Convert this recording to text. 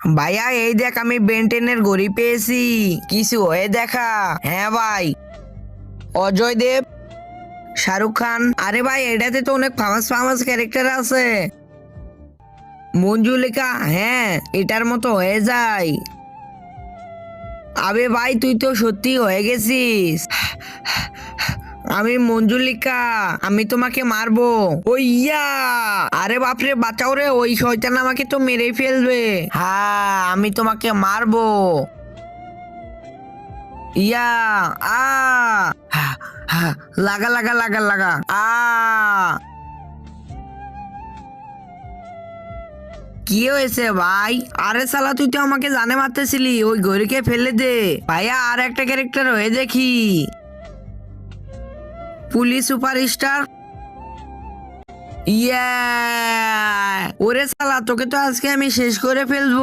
ভাইয়া, এই দেখ আমি বেন্টেনের ঘড়ি পেয়েছি। কিছু হয়ে দেখা। হ্যাঁ ভাই। অজয় দেব, শাহরুখ খান। আরে ভাই, এটাতে তো অনেক ফামাস ফামাস ক্যারেক্টার আছে। মঞ্জুলিকা হ্যাঁ এটার মতো হয়ে যায়। আবে ভাই, তুই তো সত্যি হয়ে গেছিস। আমি মঞ্জুলিকা, আমি তোমাকে মারবো। ওইয়া আরে বাপরে, বাঁচাও রে, ওই শয়তান আমাকে তো মেরে ফেলবে। হ্যাঁ আমি তোমাকে মারবো। ইয়া, আ লাগা লাগা লাগা লাগা, আ। কি হয়েছে ভাই? আরে সালা তুই তো আমাকে জানে মারতেছিলি, ওই ঘড়িকে ফেলে দে। ভাইয়া, আর একটা ক্যারেক্টার হয়ে দেখি। Police superstar? ইয়া ওরে সালা তোকে তো আজকে আমি শেষ করে ফেলব।